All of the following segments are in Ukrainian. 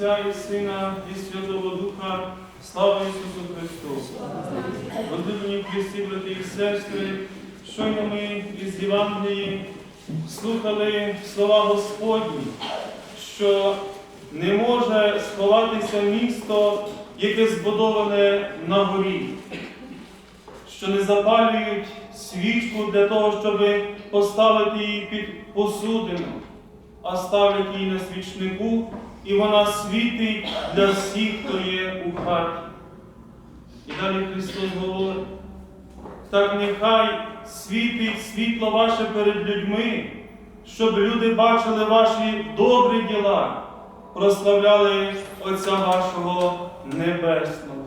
Отця і Сина, і Святого Духа, слава Ісусу Христу! Возлюблені Христі, брати і сестри, щойно ми із Євангелії слухали слова Господні, що не може сховатися місто, яке збудоване на горі, що не запалюють свічку для того, щоб поставити її під посудину, а ставлять її на свічнику, і вона світить для всіх, хто є у хаті. І далі Христос говорить, так нехай світить світло ваше перед людьми, щоб люди бачили ваші добрі діла, прославляли Отця вашого Небесного.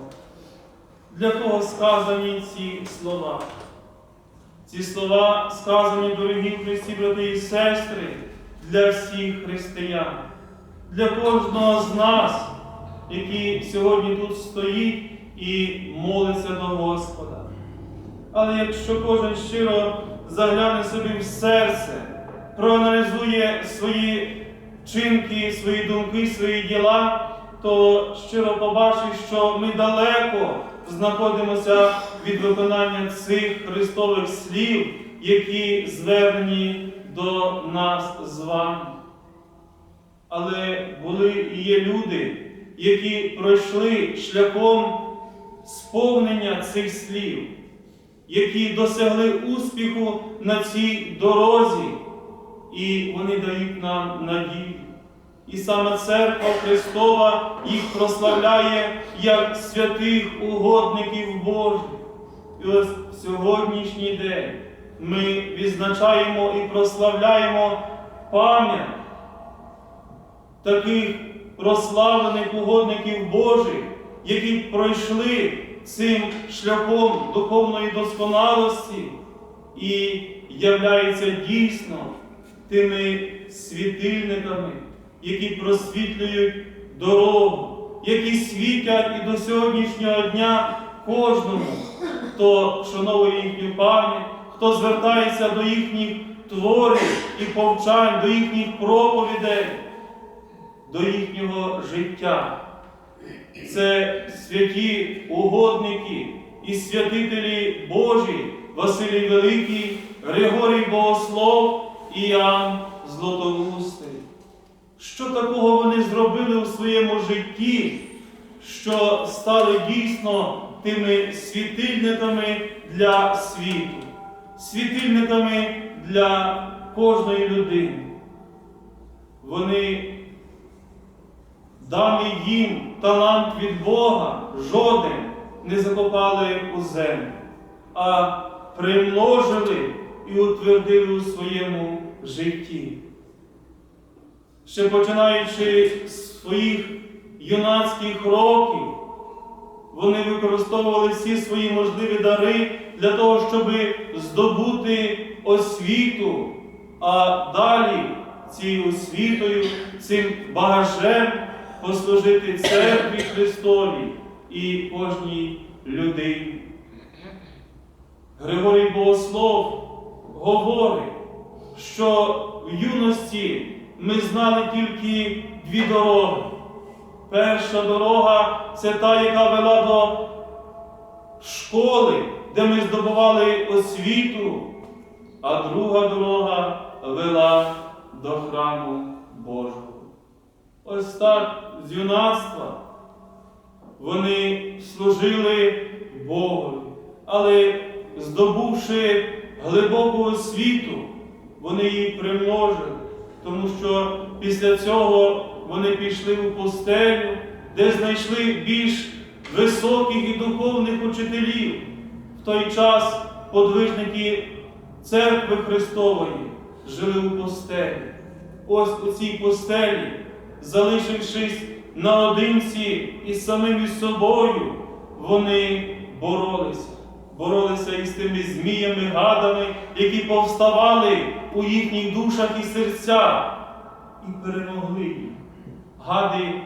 Для того сказані ці слова. Ці слова сказані, дорогі Христі, брати і сестри, для всіх християн, для кожного з нас, який сьогодні тут стоїть і молиться до Господа. Але якщо кожен щиро загляне собі в серце, проаналізує свої вчинки, свої думки, свої діла, то щиро побачить, що ми далеко знаходимося від виконання цих Христових слів, які звернені до нас з вами. Але були і є люди, які пройшли шляхом сповнення цих слів, які досягли успіху на цій дорозі, і вони дають нам надію. І саме Церква Христова їх прославляє як святих угодників Божих. І ось сьогоднішній день ми відзначаємо і прославляємо пам'ять таких прославлених угодників Божих, які пройшли цим шляхом духовної досконалості і являються дійсно тими світильниками, які просвітлюють дорогу, які світять і до сьогоднішнього дня кожному, хто шановує їхню пам'ять, хто звертається до їхніх творів і повчань, до їхніх проповідей, до їхнього життя. Це святі угодники і святителі Божі, Василій Великий, Григорій Богослов і Іоанн Златоустий. Що такого вони зробили у своєму житті, що стали дійсно тими світильниками для світу, світильниками для кожної людини? Вони даний їм талант від Бога, жоден не закопали у землю, а примножили і утвердили у своєму житті. Ще починаючи з своїх юнацьких років, вони використовували всі свої можливі дари для того, щоб здобути освіту, а далі цією освітою, цим багажем послужити церкві Христовій і кожній людині. Григорій Богослов говорить, що в юності ми знали тільки дві дороги. Перша дорога це та, яка вела до школи, де ми здобували освіту, а друга дорога вела до храму Божого. Ось так з юнацтва вони служили Богу, але здобувши глибоку освіту, вони її примножили, тому що після цього вони пішли у пустелю, де знайшли більш високих і духовних учителів. В той час подвижники церкви Христової жили у пустелі. Ось у цій пустелі, залишившись наодинці із самим із собою, вони боролися. Боролися із тими зміями, гадами, які повставали у їхніх душах і серцях, і перемогли їх. Гади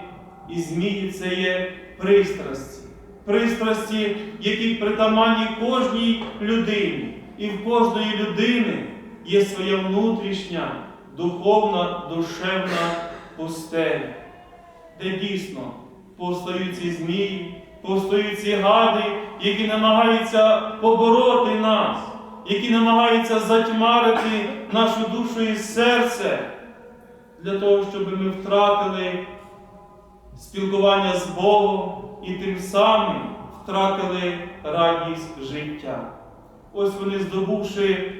і змії це є пристрасті, пристрасті, які притаманні кожній людині. І в кожної людини є своя внутрішня, духовна, душевна пустеля. де дійсно повстають ці змії, повстають ці гади, які намагаються побороти нас, які намагаються затьмарити нашу душу і серце для того, щоб ми втратили спілкування з Богом і тим самим втратили радість життя. Ось вони, здобувши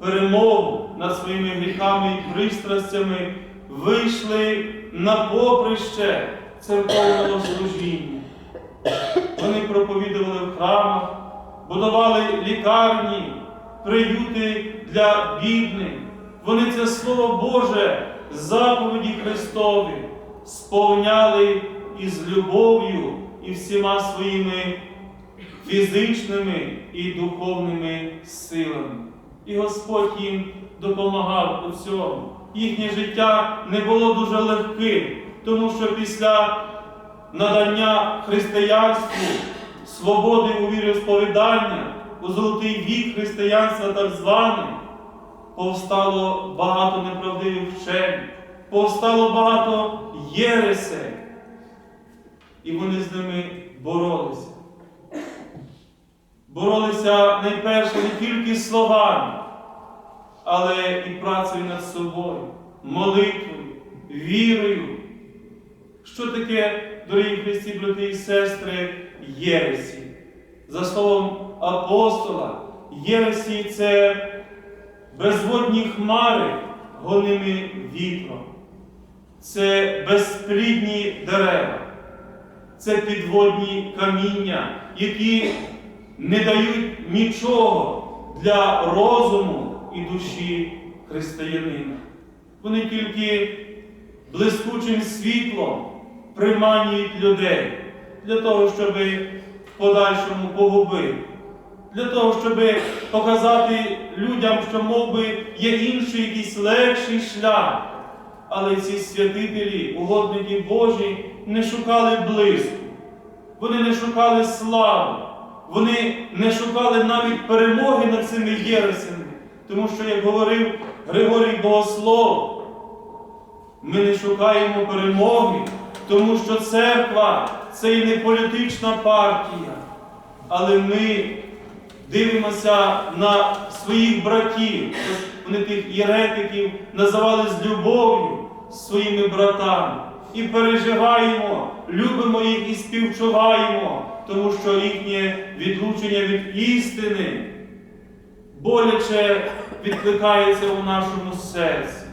перемогу над своїми гріхами і пристрастями, вийшли на поприще церковного служіння. Вони проповідували в храмах, будували лікарні, приюти для бідних. Вони це Слово Боже, заповіді Христові, сповняли із любов'ю і всіма своїми фізичними і духовними силами. І Господь їм допомагав у цьому. Їхнє життя не було дуже легким, тому що після надання християнству, свободи у віросповідання, у золотий вік християнства так званий, повстало багато неправдивих вчень, повстало багато єресей, і вони з ними боролися. Боролися найперше не тільки словами, але і працею над собою, молитвою, вірою. Що таке, дорогі Христі, брати і сестри, єресі? За словом апостола, єресі це безводні хмари, гоними вітром, це безплідні дерева, це підводні каміння, які не дають нічого для розуму і душі християнина. Вони тільки блискучим світлом приманюють людей для того, щоб в подальшому погубити, для того, щоб показати людям, що мов би, є інший якийсь легший шлях. Але ці святителі, угодники Божі, не шукали блиску, вони не шукали слави, вони не шукали навіть перемоги над цими єресями, тому що, як говорив Григорій Богослов, ми не шукаємо перемоги, тому що церква це і не політична партія, але ми дивимося на своїх братів, вони тих єретиків називали з любов'ю своїми братами. І переживаємо, любимо їх і співчуваємо, тому що їхнє відлучення від істини боляче відкликається у нашому серці.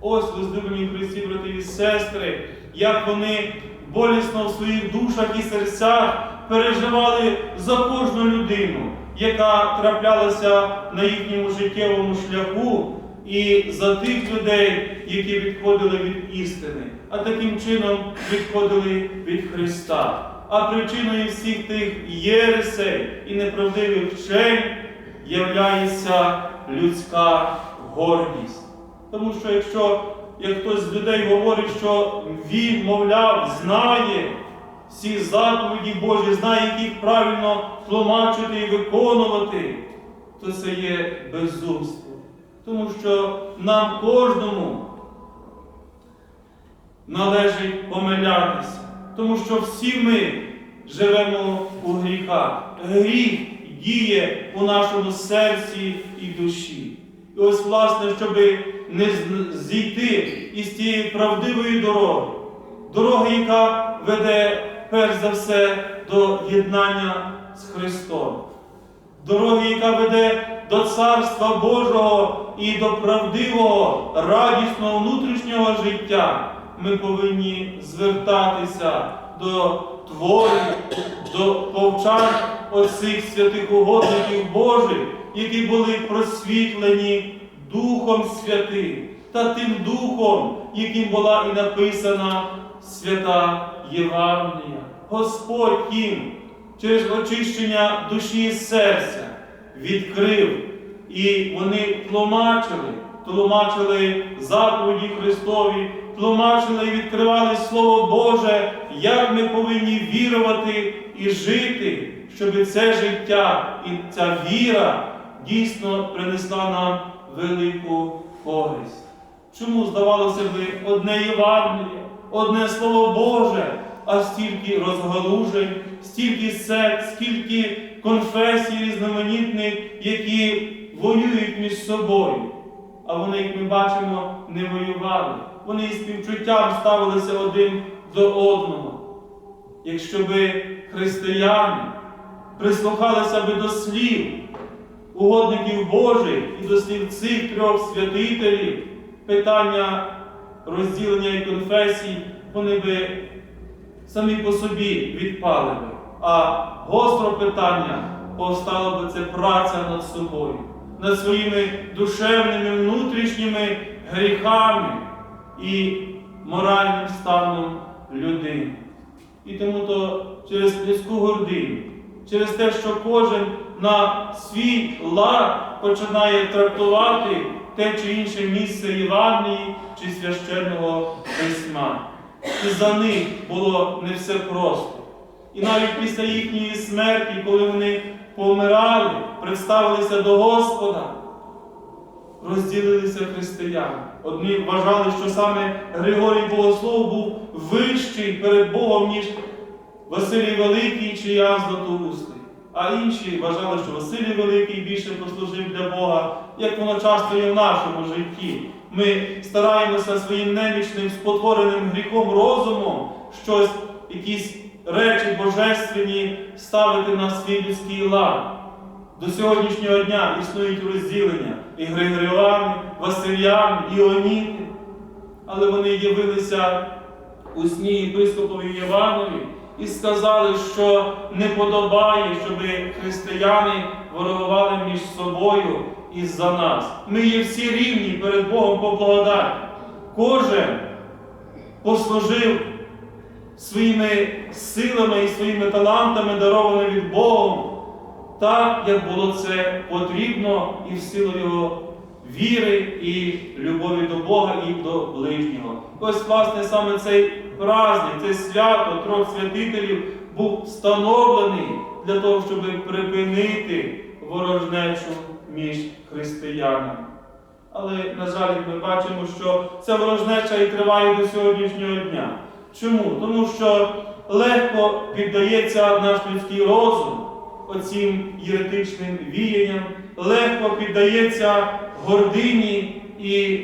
Ось, возлюблені Христі, брати і сестри, як вони болісно в своїх душах і серцях переживали за кожну людину, яка траплялася на їхньому життєвому шляху, і за тих людей, які відходили від істини, а таким чином відходили від Христа. А причиною всіх тих єресей і неправдивих вчень являється людська гордість. Тому що якщо як хтось з людей говорить, що він, мовляв, знає всі заповіді Божі, знає, їх правильно тлумачити і виконувати, то це є безумство. Тому що нам кожному належить помилятися, тому що всі ми живемо у гріхах. Гріх діє у нашому серці і душі. І ось, власне, щоб не зійти із тієї правдивої дороги, дороги, яка веде перш за все до єднання з Христом, дороги, яка веде до Царства Божого і до правдивого, радісного внутрішнього життя, ми повинні звертатися до творів, до повчань оцих святих угодників Божих, які були просвітлені Духом Святим та тим Духом, яким була і написана свята Євангелія. Господь їм через очищення душі і серця відкрив, і вони тлумачили, тлумачили заповіді Христові, тлумачили і відкривали Слово Боже, як ми повинні вірувати і жити, щоб це життя і ця віра дійсно принесла нам велику користь. Чому здавалося б одне Євангеліє, одне Слово Боже, а стільки розгалужень, стільки сект, скільки конфесій різноманітних, які воюють між собою. А вони, як ми бачимо, не воювали. Вони із співчуттям ставилися один до одного. Якщо би християни прислухалися би до слів угодників Божих і до слів цих трьох святителів, питання розділення і конфесій, вони би самі по собі відпали би. А гостро питання повстало би це праця над собою, над своїми душевними внутрішніми гріхами і моральним станом людини. І тому то через близьку гординю, через те, що кожен на свій лад починає трактувати те чи інше місце Євангелії чи священного письма. І за них було не все просто. І навіть після їхньої смерті, коли вони помирали, представилися до Господа, розділилися християни. Одні вважали, що саме Григорій Богослов був вищий перед Богом, ніж Василій Великий чи Ян Златоустий. А інші вважали, що Василій Великий більше послужив для Бога, як воно часто є в нашому житті. Ми стараємося своїм немічним спотвореним гріхом розумом щось, якісь речі божественні ставити на свій людський лад. До сьогоднішнього дня існують розділення і Григоріани, Васильяни, Іоніти, але вони явилися у сні єпископові Єванові і сказали, що не подобає, щоб християни ворогували між собою і за нас. Ми є всі рівні перед Богом по благодаті. Кожен послужив своїми силами і своїми талантами, дарованими від Богом, так, як було це потрібно і в силу Його віри і любові до Бога і до ближнього. Ось, власне, саме цей праздник, це свято трьох святителів був встановлений для того, щоб припинити ворожнечу між християнами. Але, на жаль, ми бачимо, що ця ворожнеча і триває до сьогоднішнього дня. Чому? Тому що легко піддається наш людський розум оцім єретичним віянням, легко піддається гордині, і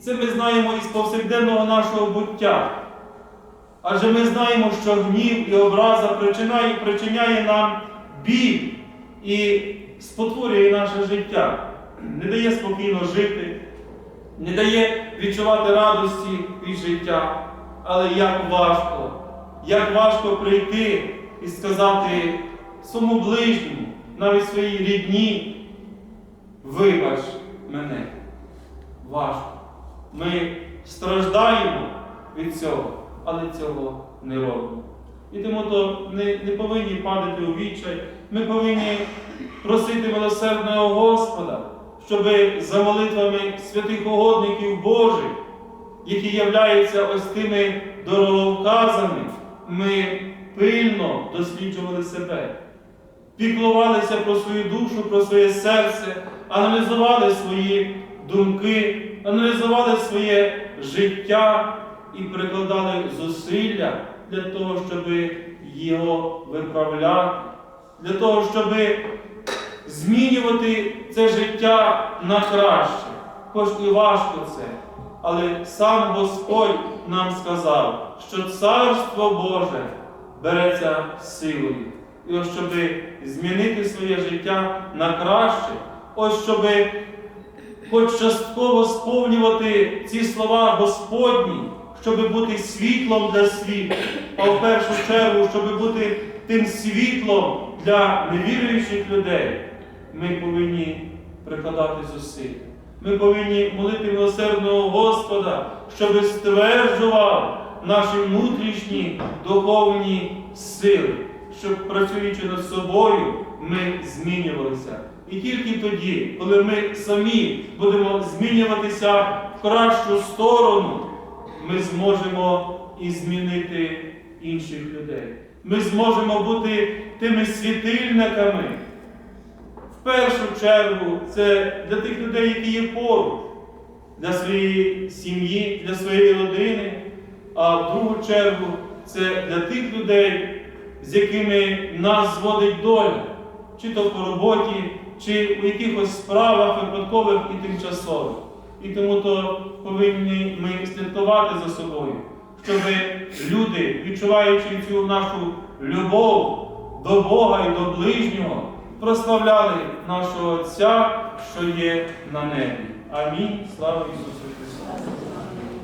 це ми знаємо із повсякденного нашого буття. Адже ми знаємо, що гнів і образа причиняє, причиняє нам біль і спотворює наше життя, не дає спокійно жити, не дає відчувати радості від життя. Але як важко, як важко прийти і сказати своєму ближньому, навіть своїй рідні, вибач мене. Важко. Ми страждаємо від цього, але цього не робимо. І тому то не, не повинні падати у відчай, ми повинні просити милосердного Господа, щоб за молитвами святих угодників Божих, які являються ось тими дороговказами, ми пильно досліджували себе, піклувалися про свою душу, про своє серце, аналізували свої думки, аналізували своє життя і прикладали зусилля для того, щоб його виправляти, для того, щоб змінювати це життя на краще. Хоч і важко це. Але сам Господь нам сказав, що Царство Боже береться силою. І щоб змінити своє життя на краще, ось щоб хоч частково сповнювати ці слова Господні, щоб бути світлом для світу, а в першу чергу, щоб бути тим світлом для невіруючих людей, ми повинні прикладати зусилля. Ми повинні молити милосердного Господа, щоб стверджував наші внутрішні духовні сили, щоб працюючи над собою, ми змінювалися. І тільки тоді, коли ми самі будемо змінюватися в кращу сторону, ми зможемо і змінити інших людей. Ми зможемо бути тими світильниками. В першу чергу це для тих людей, які є поруч, для своєї сім'ї, для своєї родини, а в другу чергу це для тих людей, з якими нас зводить доля, чи то по роботі, чи у якихось справах випадкових і тимчасових. І тому то повинні ми слідкувати за собою, щоб люди, відчуваючи цю нашу любов до Бога і до ближнього, прославляли нашого Отця, що є на небі. Амінь. Слава Ісусу Христу!